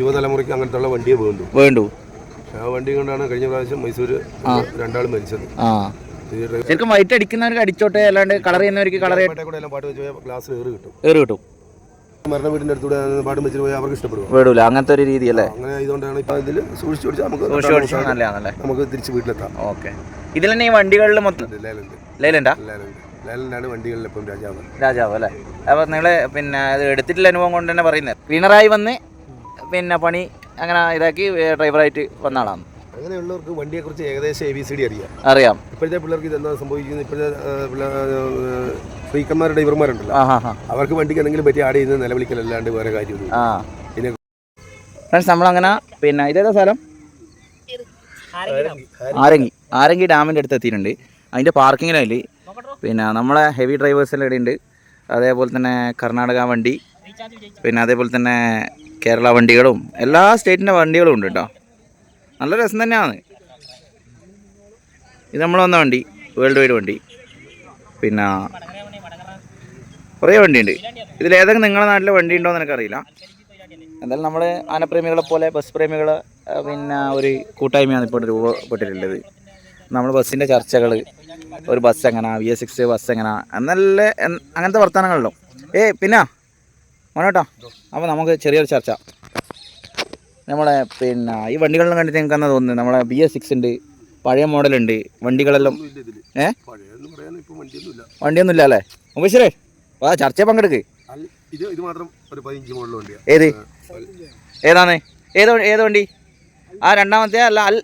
യുവതലമുറയ്ക്ക് അങ്ങനത്തെ ഉള്ള വണ്ടിയെ വേണ്ടു. വേണ്ടു. ആ വണ്ടി കൊണ്ടാണ് കഴിഞ്ഞ പ്രാവശ്യം മൈസൂർ രണ്ടാൾ മരിച്ചത്. ശരിക്കും വൈറ്റ് അടിക്കുന്നവർക്ക് അടിച്ചോട്ടെ അല്ലാണ്ട് കളർ ചെയ്യുന്നവർക്ക് കളർ ചെയ്യട്ടെ പാട്ട് വെച്ച് ഗ്ലാസ് ഏറ് കിട്ടും. ഏറ് കിട്ടും. മരണ വീടിന്റെ അടുത്തൂടെ പാട്ട് വെച്ചിട്ട് പോയി അവർക്ക് ഇഷ്ടപ്പെടും വേടൂല അങ്ങനത്തെ ഒരു രീതി അല്ലേ? അങ്ങനെ ഇതുകൊണ്ടാണ് ഇപ്പൊ ഇതിൽ സൂക്ഷിച്ചു പിടിച്ചാൽ നമുക്ക് നമുക്ക് തിരിച്ച് വീട്ടിലെത്താം. ഓക്കെ. ഇതിൽ തന്നെ ഈ വണ്ടികളിൽ മൊത്തം ലേലുണ്ട് ലൈലണ്ടാ. ലേലുണ്ട്. ലേലനാണ് വണ്ടികളിൽ ഇപ്പം രാജാവ്. രാജാവ് അല്ലേ? അപ്പോൾ നിങ്ങൾ പിന്നെ അത് എടുത്തിട്ടുള്ള അനുഭവം കൊണ്ട് തന്നെ പറയുന്നത്. ക്ലീനറായി വന്ന് പിന്നെ പണി അങ്ങനെ ഇതാക്കി ഡ്രൈവറായിട്ട് വന്ന ആളാണ്. അങ്ങനെയുള്ളവർക്ക് വണ്ടിയെക്കുറിച്ച് ഏകദേശം എ ബി സി ഡി അറിയാം. അറിയാം. ഇപ്പോഴത്തെ പിള്ളേർക്ക് ഇതെന്താ സംഭവിക്കുന്നത്? ഇപ്പോഴത്തെ ഫ്രീക്കന്മാരുടെ ഡ്രൈവർമാരുണ്ടല്ലോ അവർക്ക് വണ്ടിക്ക് എന്തെങ്കിലും പറ്റി ആഡ് ചെയ്യുന്ന നിലവിളിക്കലല്ലാണ്ട് വേറെ കാര്യമൊന്നും ആ പിന്നെ ഫ്രണ്ട്സ് നമ്മളങ്ങനെ പിന്നെ ഇതേതാ സ്ഥലം? ആരങ്കി ആരങ്കി ഡാമിന്റെ അടുത്ത് എത്തിയിട്ടുണ്ട്. അതിന്റെ പാർക്കിങ്ങിനായി പിന്നെ നമ്മളെ ഹെവി ഡ്രൈവേഴ്സെല്ലാം ഇവിടെ ഉണ്ട്. അതേപോലെ തന്നെ കർണാടക വണ്ടി പിന്നെ അതേപോലെ തന്നെ കേരള വണ്ടികളും എല്ലാ സ്റ്റേറ്റിന്റെ വണ്ടികളും ഉണ്ട് കേട്ടോ. നല്ല രസം തന്നെയാണ്. ഇത് നമ്മൾ വന്ന വണ്ടി വേൾഡ് വൈഡ് വണ്ടി. പിന്നെ കുറേ വണ്ടിയുണ്ട് ഇതിൽ ഏതെങ്കിലും നിങ്ങളുടെ നാട്ടിലെ വണ്ടി ഉണ്ടോ എന്ന് എനിക്കറിയില്ല. എന്തായാലും നമ്മൾ ആനപ്രേമികളെ പോലെ ബസ് പ്രേമികൾ പിന്നെ ഒരു കൂട്ടായ്മയാണ് ഇപ്പോൾ രൂപപ്പെട്ടിട്ടുള്ളത്. നമ്മൾ ബസ്സിന്റെ ചർച്ചകൾ ഒരു ബസ് എങ്ങനെ? വി എസ് സിക്സ് ബസ് എങ്ങനെ എന്നല്ല അങ്ങനത്തെ വർത്തമാനങ്ങളല്ലോ ഏ പിന്നെ. മോനോട്ടോ അപ്പോൾ നമുക്ക് ചെറിയൊരു ചർച്ച. നമ്മളെ പിന്നെ ഈ വണ്ടികളെല്ലാം കണ്ടിട്ട് നിങ്ങൾക്ക് എന്നാ തോന്നുന്നത്? നമ്മളെ ബി എസ് സിക്സ് ഉണ്ട് പഴയ മോഡലുണ്ട് വണ്ടികളെല്ലാം ഏ? വണ്ടിയൊന്നുമില്ല അല്ലേ? മുബശ്ശേരേ വാ ചർച്ചയെ പങ്കെടുക്ക്. ഏത്? ഏതാണ്? ഏത് ഏത് വണ്ടി? ആ രണ്ടാമത്തെ അല്ല അൽ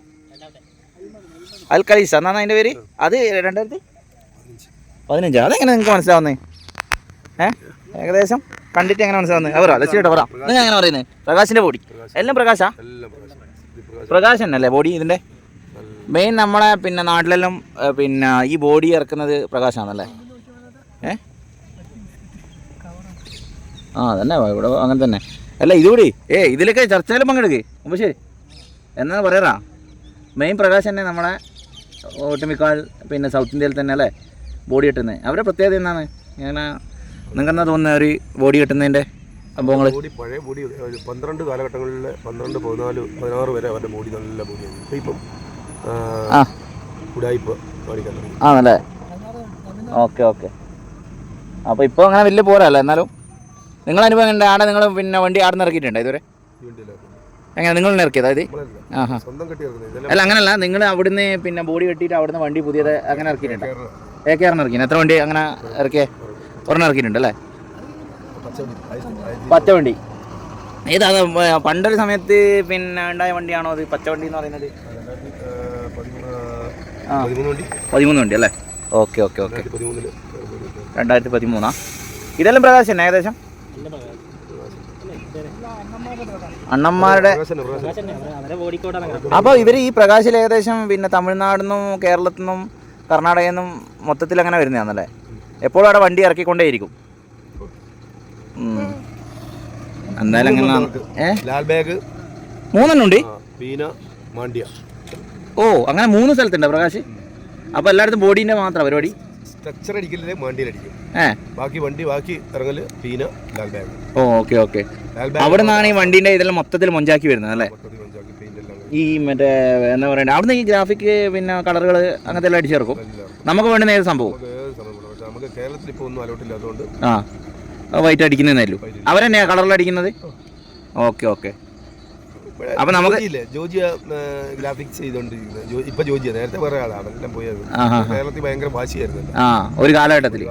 അൽ കലീസ എന്നാണ് അതിന്റെ പേര്? അത് രണ്ടായിരത്തി പതിനഞ്ച്. അതെങ്ങനെ നിങ്ങൾക്ക് മനസ്സിലാവുന്നേ? ഏ? ഏകദേശം കണ്ടിട്ട് എങ്ങനെ മനസ്സിലാവുന്നത് അവരാ ലക്ഷ്മിയുടെ പറ. നിങ്ങൾ എങ്ങനെ പറയുന്നത് പ്രകാശിന്റെ ബോഡി എല്ലാം പ്രകാശാ? പ്രകാശം അല്ലേ? ബോഡി ഇതിന്റെ മെയിൻ നമ്മളെ പിന്നെ നാട്ടിലെല്ലാം പിന്നെ ഈ ബോഡി ഇറക്കുന്നത് പ്രകാശാണല്ലേ? ഏ? ആ തന്നെ ഇവിടെ അങ്ങനെ തന്നെ. അല്ല ഇതുകൂടി ഏ ഇതിലൊക്കെ ചർച്ചയിലും പങ്കെടുക്ക്. ശരി എന്നാ പറയാറാ? മെയിൻ പ്രകാശ് തന്നെ നമ്മളെ ഒട്ടുമിക്കാൽ പിന്നെ സൗത്ത് ഇന്ത്യയിൽ തന്നെ അല്ലേ? ബോഡി കിട്ടുന്നത് അവരുടെ പ്രത്യേകത എന്താണ്? ഇങ്ങനെ നിങ്ങൾക്കെന്നാ തോന്നുന്നത് ഒരു ബോഡി കിട്ടുന്നതിന്റെ സംഭവങ്ങൾ ബോഡി പഴയ ബോഡി പന്ത്രണ്ട് കാലഘട്ടങ്ങളിൽ പന്ത്രണ്ട് പതിനാല് പതിനാറ് വരെ അവരുടെ ബോഡി നല്ല ബോഡിയാണ്. ഇപ്പം ഇപ്പം ആ ഉടായിപ്പ് കാണിക്കാൻ തുടങ്ങി ആണല്ലേ? Okay okay. അപ്പോൾ ഇപ്പോൾ അങ്ങനെ വലിയ പോരല്ല എന്നാലും? നിങ്ങൾ അനുഭവം ഉണ്ട് ആടെ നിങ്ങൾ പിന്നെ വണ്ടി ആടെ നിന്ന് ഇറക്കിയിട്ടുണ്ടോ ഇതുവരെ? എങ്ങനെ? നിങ്ങൾ ഇറക്കിയത് അതായത് സ്വന്തം കെട്ടി ഇറക്കുന്നത്. അല്ല അങ്ങനല്ല. നിങ്ങൾ അവിടുന്ന് പിന്നെ ബോഡി കെട്ടിയിട്ട് അവിടുന്ന് വണ്ടി പുതിയത് അങ്ങനെ ഇറക്കിയിട്ടുണ്ട്. എ കെ ആറിന് ഇറക്കി എത്ര വണ്ടി അങ്ങനെ ഇറക്കിയേ? ഒരെണ്ണം ഇറക്കിയിട്ടുണ്ട് അല്ലേ? പച്ച വണ്ടി ഏതാ പണ്ടൊരു സമയത്ത് പിന്നെ ഉണ്ടായ വണ്ടിയാണോ അത്? പച്ച വണ്ടി എന്ന് പറയുന്നത്? പതിമൂന്ന്, വണ്ടി. അല്ലേ? Okay okay okay. രണ്ടായിരത്തി പതിമൂന്നാ? ഇതെല്ലാം പ്രകാശം തന്നെ ഏകദേശം? അണ്ണന്മാരുടെ അപ്പൊ ഇവർ അപ്പോൾ ഇവർ ഈ പ്രകാശിൽ ഏകദേശം പിന്നെ തമിഴ്നാട് നിന്നും കേരളത്തിൽ നിന്നും കർണാടകയിൽ നിന്നും മൊത്തത്തിൽ അങ്ങനെ വരുന്നതാണല്ലേ? എപ്പോഴും അവിടെ വണ്ടി ഇറക്കിക്കൊണ്ടേയിരിക്കും. എന്തായാലും അങ്ങനെ മൂന്നെണ്ണുണ്ട് ബാഗ് മൂന്നെണ്ണം ഉണ്ട് ആ, പീന ഓ അങ്ങനെ മൂന്ന് സ്ഥലത്തുണ്ട് പ്രകാശ്. അപ്പോൾ എല്ലായിടത്തും ബോഡീന്റെ മാത്രം പരിപാടി? സ്ട്രക്ചർ അടിക്കലില്ലേ മാണ്ടിയിലടിക്കും. ഏ? ബാക്കി വണ്ടി ബാക്കി ഇറങ്ങൽ പീന ലാൽ ബാഗ്. Okay okay. അവിടെ നിന്നാണ് ഈ വണ്ടിന്റെ ഇതെല്ലാം മൊത്തത്തിൽ മൊഞ്ചാക്കി വരുന്നത് അല്ലേ? ഈ മറ്റേ എന്താ പറയണ്ടേ അവിടുന്ന് ഈ ഗ്രാഫിക് പിന്നെ കളറുകൾ അങ്ങനത്തെ എല്ലാം അടിച്ചു ചേർക്കും നമുക്ക് വേണ്ടുന്ന ഏത് സംഭവം? നമുക്ക് കേരളത്തിൽ ഇപ്പോൾ ഒന്നും അലോട്ടില്ല അതുകൊണ്ട് ആ. വൈറ്റ് അടിക്കുന്നതല്ലോ അവരെന്നെയാ കളറിൽ അടിക്കുന്നത് ഓക്കെ ഓക്കെ. അപ്പൊ നമുക്ക് ജോജിയ ഗ്രാഫിക്സ് ചെയ്തോണ്ടിരിക്കുന്നത് ഇപ്പൊ ജോജിയ നേരത്തെ വേറെ ആളാണ് അതെല്ലാം പോയത്. കേരളത്തിൽ ഭയങ്കര വാശിയായിരുന്നു ആ ഒരു കാലഘട്ടത്തിൽ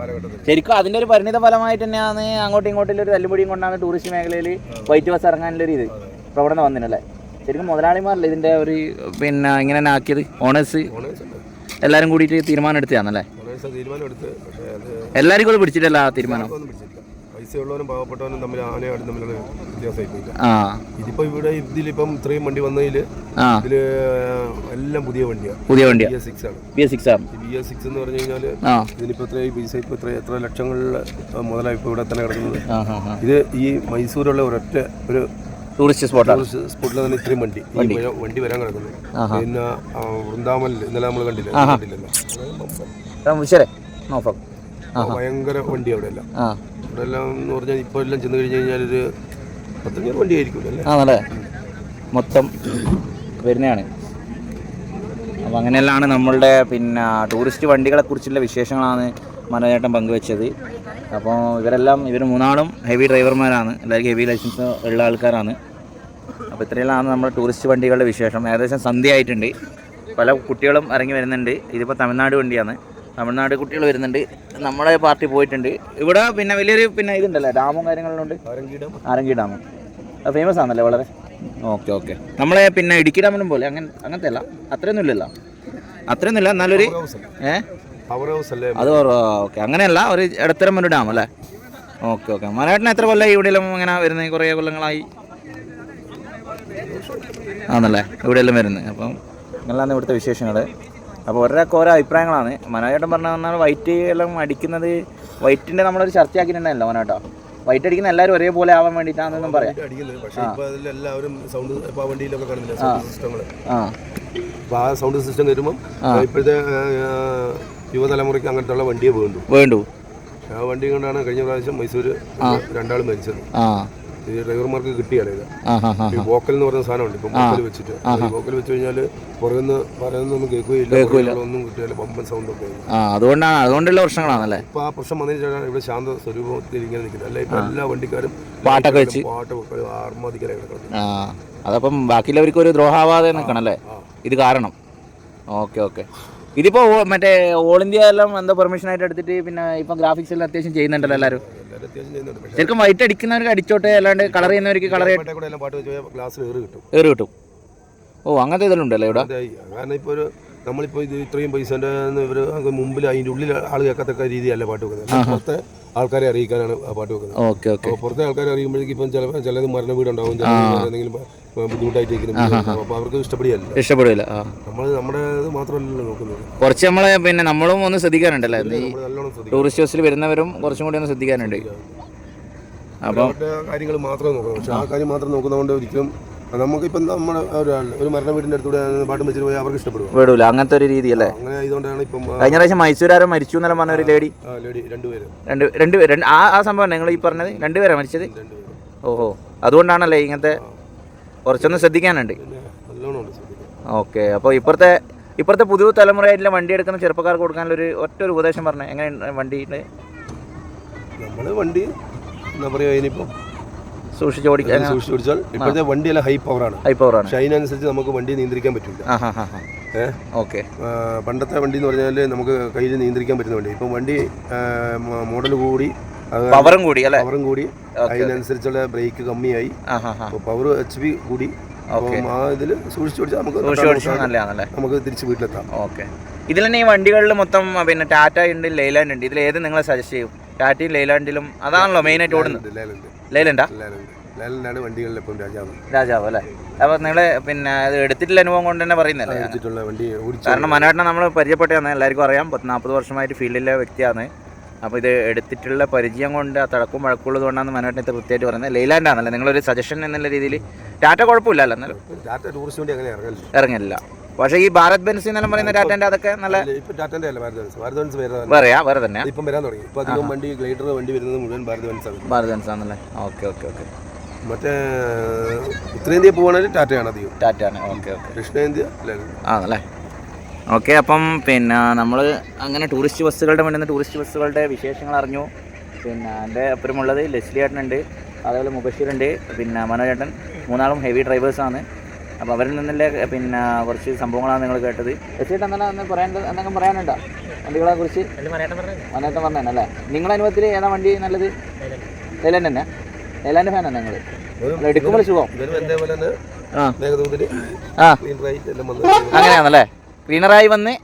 ശരിക്കും അതിന്റെ ഒരു പരിണിത ഫലമായിട്ട് തന്നെയാണ് അങ്ങോട്ടും ഇങ്ങോട്ടും ഒരു തല്ലുപൊടിയും കൊണ്ടാണ് ടൂറിസ്റ്റ് മേഖലയിൽ വൈറ്റ് ബസ് ഇറങ്ങാനുള്ള ഒരു ഇത്. പ്രവണത വന്നിട്ടല്ലേ ശരിക്കും മുതലാളിമാരല്ലേ ഇതിന്റെ ഒരു പിന്നെ ഇങ്ങനെ തന്നെ ആക്കിയത് ഓണേഴ്സ് എല്ലാരും കൂടിയിട്ട് തീരുമാനം എടുത്തതാണല്ലേ? എല്ലാവർക്കും അത് പിടിച്ചിട്ടല്ല ആ തീരുമാനം? ഒന്നും പിടിച്ചില്ല പൈസ ഉള്ളവനും പാവപ്പെട്ടവനും തമ്മിൽ ആനയാടും തമ്മിലുള്ള വ്യത്യാസമായി പോയില്ല ആ. ഇതിപ്പോ ഇവിടെ ഇതിലിപ്പം ഇത്രയും വണ്ടി വന്നതിൽ ആ. ഇതിൽ എല്ലാം പുതിയ വണ്ടിയാണ് പുതിയ വണ്ടിയാ. ബി എസ് സിക്സ് ആണ്. ബി എസ് സിക്സ് ആണ്. ഈ ബി എസ് സിക്സ് എന്ന് പറഞ്ഞു കഴിഞ്ഞാൽ ആ. എത്ര പൈസ ഇപ്പൊ എത്ര എത്ര ലക്ഷങ്ങളിൽ മുതലായി ഇവിടെ തന്നെ കിടക്കുന്നത്. ആ ആ ആ. ഇത് ഈ മൈസൂരുള്ള ഒരൊറ്റ ഒരു ടൂറിസ്റ്റ് സ്പോട്ടാണ്. സ്പോട്ടിൽ തന്നെ ഇത്രയും വണ്ടി. ഈ വണ്ടി. വരാൻ കിടക്കുന്നത് പിന്നെ ആ, വൃന്ദാവനിൽ ഇന്നലെ നമ്മൾ കണ്ടില്ല? കണ്ടില്ലല്ലോ. ശരി നോ പ്രോബ്ലം ഭയങ്കര വണ്ടി അവിടെ എല്ലാം ആ. എല്ലാം എന്ന് പറഞ്ഞാൽ ഇപ്പോൾ എല്ലാം ചെന്ന് കഴിഞ്ഞ് കഴിഞ്ഞാൽ ഒരു പത്തഞ്ഞൂറ് വണ്ടി ആയിരിക്കും അല്ലേ? ആണല്ലേ? മൊത്തം വരുന്നതാണ്. അപ്പോൾ അങ്ങനെയെല്ലാം നമ്മളുടെ പിന്നെ ടൂറിസ്റ്റ് വണ്ടികളെ കുറിച്ചുള്ള വിശേഷങ്ങളാണ് മനോജേട്ടൻ പങ്കുവെച്ചത്. അപ്പോൾ ഇവരെല്ലാം ഇവർ മൂന്നാളും ഹെവി ഡ്രൈവർമാരാണ് എല്ലാവർക്കും ഹെവി ലൈസൻസ് ഉള്ള ആൾക്കാരാണ്. അപ്പോൾ ഇത്രയെല്ലാം നമ്മുടെ ടൂറിസ്റ്റ് വണ്ടികളുടെ വിശേഷം. ഏകദേശം സന്ധ്യ ആയിട്ടുണ്ട് പല കുട്ടികളും ഇറങ്ങി വരുന്നുണ്ട്. ഇതിപ്പോൾ തമിഴ്നാട് വണ്ടിയാണ്. തമിഴ്നാട് കുട്ടികൾ വരുന്നുണ്ട്. നമ്മളെ പാർട്ടി പോയിട്ടുണ്ട്. ഇവിടെ പിന്നെ വലിയൊരു പിന്നെ ഇതുണ്ടല്ലേ ഡാമും കാര്യങ്ങളും ഉണ്ട്. ആരങ്കി ഡാം. ഫേമസ് ആണല്ലേ വളരെ. Okay okay. നമ്മളെ പിന്നെ ഇടുക്കി ഡാമിനും പോലെ അങ്ങനെ അങ്ങനത്തെ അല്ല അത്രയൊന്നും ഇല്ലല്ലോ. അത്രയൊന്നും ഇല്ല എന്നാലൊരു അത് ഓക്കെ. അങ്ങനെയല്ല ഒരു ഇടത്തരം ഒരു ഡാം അല്ലേ? Okay okay. മലയാട്ടിന് എത്ര കൊല്ലമായി ഇവിടെയെല്ലാം ഇങ്ങനെ വരുന്നത് കുറേ കൊല്ലങ്ങളായി. ആണല്ലേ? ഇവിടെയെല്ലാം വരുന്നത് അപ്പം അങ്ങനെയാണ് ഇവിടുത്തെ വിശേഷങ്ങൾ അപ്പോൾ ഓരോക്കെ ഓരോ അഭിപ്രായങ്ങളാണ്. മനോജേട്ടൻ പറഞ്ഞ പറഞ്ഞാൽ വൈറ്റ് എല്ലാം അടിക്കുന്നത് വൈറ്റിന്റെ നമ്മളൊരു ചർച്ചയാക്കിയിട്ടുണ്ടല്ലോ മനോട്ടോ വൈറ്റ് അടിക്കുന്ന എല്ലാവരും ഒരേപോലെ ആവാൻ വേണ്ടിയിട്ടാണെന്നും പറയാം. അതിലെല്ലാവരും സൗണ്ട് വണ്ടിയിലൊക്കെ കാണുന്നില്ല? സൗണ്ട് സിസ്റ്റങ്ങൾ ആ. സൗണ്ട് സിസ്റ്റം കയറുമ്പം ഇപ്പോഴത്തെ യുവതലമുറയ്ക്ക് അങ്ങനത്തെ ഉള്ള വണ്ടിയെ വേണ്ടു വേണ്ടു. ആ വണ്ടി കൊണ്ടാണ് കഴിഞ്ഞ പ്രാവശ്യം മൈസൂർ രണ്ടാളും മരിച്ചത്. ആ. ഈ ഡ്രൈവർമാർക്ക് കിട്ടിയാണ് ഇത്. ഹാ ഈ വോക്കൽ എന്ന് പറയുന്ന സാധനമുണ്ട്. ഇപ്പം വോക്കൽ വെച്ചിട്ട്. വോക്കൽ വെച്ച് കഴിഞ്ഞാൽ പുറകുന്ന് പറയുന്നൊന്നും കേൾക്കുകയില്ല. ഒന്നും കിട്ടിയാൽ പമ്പൻ സൗണ്ട് ഒക്കെ അതുകൊണ്ടാണ് അതുകൊണ്ടുള്ള പ്രശ്നങ്ങളാണല്ലേ? ഇപ്പൊ ആ പ്രശ്നം വന്നതിന് ശേഷം ഇവിടെ ശാന്ത സ്വരൂപത്തിൽ ഇങ്ങനെ നിൽക്കുന്നത്. അല്ല ഇപ്പൊ എല്ലാ വണ്ടിക്കാരും പാട്ടൊക്കെ വെച്ച്. പാട്ട് ആർമാദിക്കലായി കിടക്കുന്നത് അതപ്പം ബാക്കിയുള്ളവർക്ക് ഒരു ദ്രോഹാവാതെ നിൽക്കണം അല്ലേ ഇത് കാരണം. Okay okay. ഇതിപ്പോൾ മറ്റേ ഓൾ ഇന്ത്യ എല്ലാം എന്താ പെർമിഷൻ ആയിട്ട് എടുത്തിട്ട് പിന്നെ ഇപ്പൊ ഗ്രാഫിക്സ് എല്ലാം അത്യാവശ്യം ചെയ്യുന്നുണ്ടല്ലോ എല്ലാവരും. ശരിക്കും വൈറ്റ് അടിക്കുന്നവർക്ക് അടിച്ചോട്ടെ അല്ലാണ്ട് കളർ ചെയ്യുന്നവർക്ക് കളർ ഏറ് കിട്ടും. ഏറ് കിട്ടും. ഓ അങ്ങനത്തെ ഇതെല്ലാം ഉണ്ടല്ലോ ഇവിടെ? നമ്മളിപ്പോ കാരണം ഇപ്പോൾ ഒരു നമ്മളിപ്പോൾ ഇത് ഇത്രയും പൈസ മുമ്പിൽ അതിന്റെ ഉള്ളിൽ ആൾ കേൾക്കത്തക്ക രീതിയല്ല പാട്ട് വെക്കുന്നത്. ആൾക്കാരെ അറിയിക്കാനാണ് ആ പാട്ട് വെക്കുന്നത്. ഓക്കെ പുറത്തെ ആൾക്കാരെ അറിയുമ്പോഴേക്കും ഇപ്പം ചില ചിലത് മരണ വീടുണ്ടാവും എന്തെങ്കിലും ബുദ്ധിമുട്ടായിട്ടിരിക്കുന്നു അപ്പൊ അവർക്ക് ഇഷ്ടപ്പെടില്ല ഇഷ്ടപ്പെടില്ല നമ്മൾ നമ്മുടെ ഇത് മാത്രമല്ലല്ലോ നോക്കുന്നത്. കുറച്ച് നമ്മളെ പിന്നെ നമ്മളും ഒന്ന് ശ്രദ്ധിക്കാനുണ്ടല്ലേ ടൂറിസ്റ്റ് ബസ്സിൽ വരുന്നവരും കുറച്ചും കൂടി ഒന്ന് ശ്രദ്ധിക്കാനുണ്ട് അപ്പം കാര്യങ്ങൾ മാത്രമേ നോക്കണം. പക്ഷെ ആ കാര്യം മാത്രം നോക്കുന്നതുകൊണ്ട് ഒരിക്കലും നമുക്കിപ്പം നമ്മുടെ ഒരാൾ ഒരു മരണ വീടിന്റെ അടുത്തൂടെ പാട്ടും വെച്ചിട്ട് പോയാൽ അവർക്ക് ഇഷ്ടപ്പെടും വിടൂല. അങ്ങനത്തെ ഒരു രീതിയല്ലേ അങ്ങനെ ഇതുകൊണ്ടാണ് ഇപ്പം കഴിഞ്ഞ പ്രാവശ്യം മൈസൂരാരോ മരിച്ചു എന്നല്ല പറഞ്ഞ ഒരു ലേഡി? ആ ലേഡി രണ്ടുപേര് രണ്ട് രണ്ട് രണ്ട് ആ ആ സംഭവം നിങ്ങൾ ഈ പറഞ്ഞത്? രണ്ടുപേരാണ് മരിച്ചത്? രണ്ടുപേര് ഓഹോ. അതുകൊണ്ടാണല്ലേ ഇങ്ങനത്തെ കുറച്ചൊന്ന് ശ്രദ്ധിക്കാനുണ്ട്. പിന്നെ നല്ലോണം ഉണ്ട് ശ്രദ്ധിക്കുക ഓക്കെ. അപ്പോൾ ഇപ്പുറത്തെ ഇപ്പുറത്തെ പുതിയ തലമുറയായിട്ടുള്ള വണ്ടി എടുക്കുന്ന ചെറുപ്പക്കാർക്ക് കൊടുക്കാനുള്ള ഒരു ഒറ്റ ഒരു ഉപദേശം പറഞ്ഞേ. എങ്ങനെ വണ്ടിയുടെ നമ്മൾ വണ്ടി എന്താ പറയുക ഇതിനിപ്പം സൂക്ഷിച്ച് ഓടിക്കാൻ സൂക്ഷിച്ച് ഓടിച്ചാൽ ഇപ്പോഴത്തെ വണ്ടിയെല്ലാം ഹൈ പവറാണ് ഹൈ പവറാണ് ഷൈൻ അനുസരിച്ച് നമുക്ക് വണ്ടി നിയന്ത്രിക്കാൻ പറ്റില്ല ഓക്കെ. പണ്ടത്തെ വണ്ടി എന്ന് പറഞ്ഞാൽ നമുക്ക് കയ്യിൽ നിയന്ത്രിക്കാൻ പറ്റുന്ന വണ്ടി. ഇപ്പം വണ്ടി മോഡൽ കൂടി പവറും കൂടി അല്ലേ? പവറും കൂടി അതിനനുസരിച്ചുള്ള ബ്രേക്ക് കമ്മിയായി. പവർ എച്ച് പി കൂടി. ഇതിൽ സൂക്ഷിച്ചു പിടിച്ചാൽ നമുക്ക് നല്ലതാണല്ലേ? നമുക്ക് തിരിച്ച് വീട്ടിലെത്താം. ഓക്കെ. ഇതിൽ തന്നെ ഈ വണ്ടികളിൽ മൊത്തം പിന്നെ ടാറ്റ ഉണ്ട് ലൈലാൻഡ് ഉണ്ട്. ഇതിൽ ഏത് നിങ്ങളെ സജസ്റ്റ് ചെയ്യും? ടാറ്റയും ലൈലാൻഡിലും അതാണല്ലോ മെയിനായിട്ട് ഓടുന്നത്. ലേലുണ്ട് ലൈലൻഡാ? ലേലുണ്ട് ലേലനാണ് വണ്ടികളിൽ ഇപ്പം രാജാവ്. രാജാവ് അല്ലേ? അപ്പോൾ നിങ്ങൾ പിന്നെ എടുത്തിട്ടുള്ള അനുഭവം കൊണ്ട് തന്നെ പറയുന്നല്ലേ എടുത്തിട്ടുള്ള വണ്ടി ഓടിച്ചു കാരണം മനോഹരനെ നമ്മൾ പരിചയപ്പെട്ടതാണ് എല്ലാവർക്കും അറിയാം. പത്ത് നാൽപ്പത് വർഷമായിട്ട് ഫീൽഡിലെ വ്യക്തിയാണ്. അപ്പോൾ ഇത് എടുത്തിട്ടുള്ള പരിചയം കൊണ്ട് ആ തിളക്കും വഴക്കുള്ളത് കൊണ്ടാണ് മനോഹരനെ ഇത്ര കൃത്യമായിട്ട് പറയുന്നത്. ലൈലാൻഡ് ആണല്ലേ നിങ്ങളൊരു സജഷൻ എന്നുള്ള രീതിയിൽ ടാറ്റ കുഴപ്പമില്ലല്ലോ എന്നാലും? ടാറ്റ ടൂറിസ്റ്റ് വണ്ടി അങ്ങനെ ഇറങ്ങലില്ല. ഇറങ്ങില്ല പക്ഷേ ഈ ഭാരത് ബെൻസ് എന്നെല്ലാം പറയുന്ന ടാറ്റന്റെ അതൊക്കെ നല്ല ഇപ്പൊ ടാറ്റന്റെ അല്ല ഭാരത് ബെൻസ്. ഭാരത് ബെൻസ് വേറെ വേറെയാ വേറെ തന്നെ? ഇപ്പം വരാൻ തുടങ്ങി. ഇപ്പം അധികം വണ്ടി ഗ്ലൈഡർ വണ്ടി വരുന്നത് മുഴുവൻ ഭാരത് ബെൻസ് ആണ്. ഭാരത് ബെൻസ് ആണല്ലേ? Okay okay okay. മറ്റേ ഉത്തരേന്ത്യ പോവുകയാണെങ്കിൽ ടാറ്റയാണ് അധികം. ടാറ്റയാണ് ഓക്കെ ഓക്കെ. ദക്ഷിണേന്ത്യ ആണല്ലേ? ഓക്കെ അപ്പം പിന്നെ നമ്മൾ അങ്ങനെ ടൂറിസ്റ്റ് ബസ്സുകളുടെ വേണ്ടുന്ന ടൂറിസ്റ്റ് ബസ്സുകളുടെ വിശേഷങ്ങൾ അറിഞ്ഞു. പിന്നെ എന്റെ അപ്പുറമുള്ളത് ലെസ്ലി ഏട്ടനുണ്ട് അതേപോലെ മുബഷീറുണ്ട് പിന്നെ മനോജേട്ടൻ. മൂന്നാളും ഹെവി ഡ്രൈവേഴ്സാണ് അപ്പോൾ അവരിൽ നിന്നല്ലേ പിന്നെ കുറച്ച് സംഭവങ്ങളാണ് നിങ്ങൾ കേട്ടത്. എത്തിയിട്ട് എന്നാലും പറയാൻ എന്തെങ്കിലും പറയാനുണ്ടോ? വണ്ടികളെ കുറിച്ച്? മനേട്ടം പറഞ്ഞു അല്ലേ? നിങ്ങളുടെ അനുഭവത്തിൽ ഏതാ വണ്ടി നല്ലത്? ലൈലാൻഡ് തന്നെ ലൈലാൻഡ് ഫാനാണ് നിങ്ങൾ എടുക്കുമ്പോൾ സുഖം. അങ്ങനെയാണല്ലേ? ക്ലീനറായി വന്ന്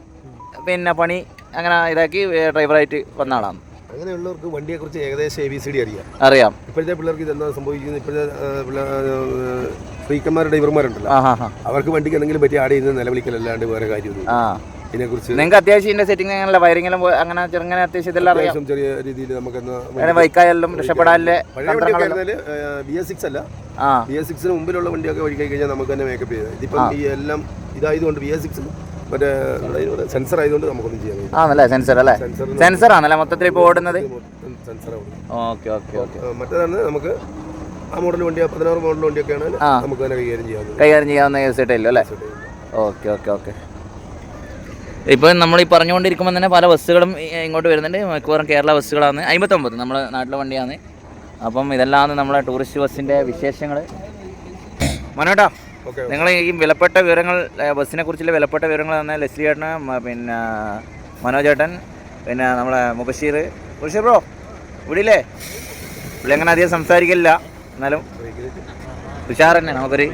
പിന്നെ പണി അങ്ങനെ ഇതാക്കി ഡ്രൈവറായിട്ട് വന്ന ആളാണ്. അങ്ങനെയുള്ളവർക്ക് വണ്ടിയെക്കുറിച്ച് ഏകദേശം എ ബി സി ഡി അറിയാം. അറിയാം. ഇപ്പോഴത്തെ പിള്ളേർക്ക് ഇതെന്താ സംഭവിക്കുന്നത്? ഇപ്പോഴത്തെ ഫ്രീക്കന്മാരുടെ ഡ്രൈവർമാരുണ്ടല്ലോ. അവർക്ക് വണ്ടിക്ക് എന്തെങ്കിലും പറ്റി ആടെ ഇരുന്ന് നിലവിളിക്കലല്ലാണ്ട് വേറെ കാര്യമൊന്നും നിങ്ങൾക്ക് അത്യാവശ്യം ഇതിന്റെ സെറ്റിംഗ് അങ്ങനെയല്ല വയറിങ്ങെല്ലാം അങ്ങനെ ചെറുങ്ങനെ അത്യാവശ്യം ഇതെല്ലാം അറിയാം. ചെറിയ രീതിയിൽ നമുക്കെന്നാ വൈക്കായാലും ബൈക്കായാലും രക്ഷപ്പെടാനില്ലേ ബി എസ് സിക്സ് അല്ല. ബി എസ് സിക്സിന് മുമ്പിലുള്ള വണ്ടിയൊക്കെ വഴി കഴിഞ്ഞാൽ നമുക്ക് തന്നെ മേക്കപ്പ് ചെയ്യാം. ഇതിപ്പം ഈ എല്ലാം ഇതായതുകൊണ്ട് ബി എസ് സിക്സ് മറ്റേ സെൻസർ ആയതുകൊണ്ട് നമുക്കൊന്നും ചെയ്യാൻ കഴിയില്ല. ആണല്ലേ? സെൻസർ അല്ലേ? സെൻസർ ആണല്ലേ മൊത്തത്തിൽ ഇപ്പോൾ ഓടുന്നത്? Sensor okay okay okay. മറ്റേതാണ് നമുക്ക് ആ മോഡൽ വണ്ടി പതിനാറ് മോഡൽ വണ്ടിയൊക്കെയാണ് ആ. നമുക്ക് തന്നെ കൈകാര്യം ചെയ്യാവുന്നത്. കൈകാര്യം ചെയ്യാവുന്ന കേസിട്ടല്ലോ അല്ലേ? Okay okay okay. ഇപ്പോൾ നമ്മൾ ഈ പറഞ്ഞുകൊണ്ടിരിക്കുമ്പോൾ തന്നെ പല ബസ്സുകളും ഇങ്ങോട്ട് വരുന്നുണ്ട്. മിക്കവാറും കേരള ബസ്സുകളാണ്. അമ്പത്തൊമ്പത് നമ്മുടെ നാട്ടിലെ വണ്ടിയാണ്. അപ്പം ഇതെല്ലാം നമ്മളെ ടൂറിസ്റ്റ് ബസ്സിന്റെ വിശേഷങ്ങൾ മനോട്ടാ. നിങ്ങൾ ഈ വിലപ്പെട്ട വിവരങ്ങൾ ബസ്സിനെ കുറിച്ചുള്ള വിലപ്പെട്ട വിവരങ്ങൾ തന്നെ ലെസ്ലി ചേട്ടന് പിന്നെ മനോജ് മനോജേട്ടൻ പിന്നെ നമ്മളെ മുബഷീർ. മുബഷീർ ബ്രോ ഇവിടെയില്ലേ ഇവിടെ അങ്ങനെ അധികം സംസാരിക്കില്ല എന്നാലും ഉഷാർ തന്നെ നമുക്കൊരു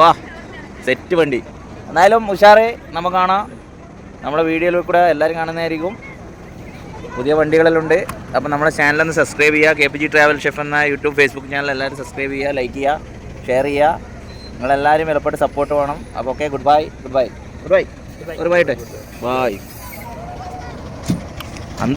വാ സെറ്റ് വണ്ടി. എന്നാലും ഉഷാറ് നമുക്ക് കാണാം. നമ്മുടെ വീഡിയോയിൽ കൂടെ എല്ലാവരും കാണുന്നതായിരിക്കും. പുതിയ വണ്ടികളിലുണ്ട് അപ്പോൾ നമ്മുടെ ചാനലൊന്ന് സബ്സ്ക്രൈബ് ചെയ്യുക. K P G travel chef എന്ന യൂട്യൂബ് ഫേസ്ബുക്ക് ചാനൽ എല്ലാവരും സബ്സ്ക്രൈബ് ചെയ്യുക ലൈക്ക് ചെയ്യുക ഷെയർ ചെയ്യുക. നിങ്ങളെല്ലാവരും വിലപ്പെട്ട് സപ്പോർട്ട് വേണം. അപ്പോൾ okay good bye good bye good bye good bye bye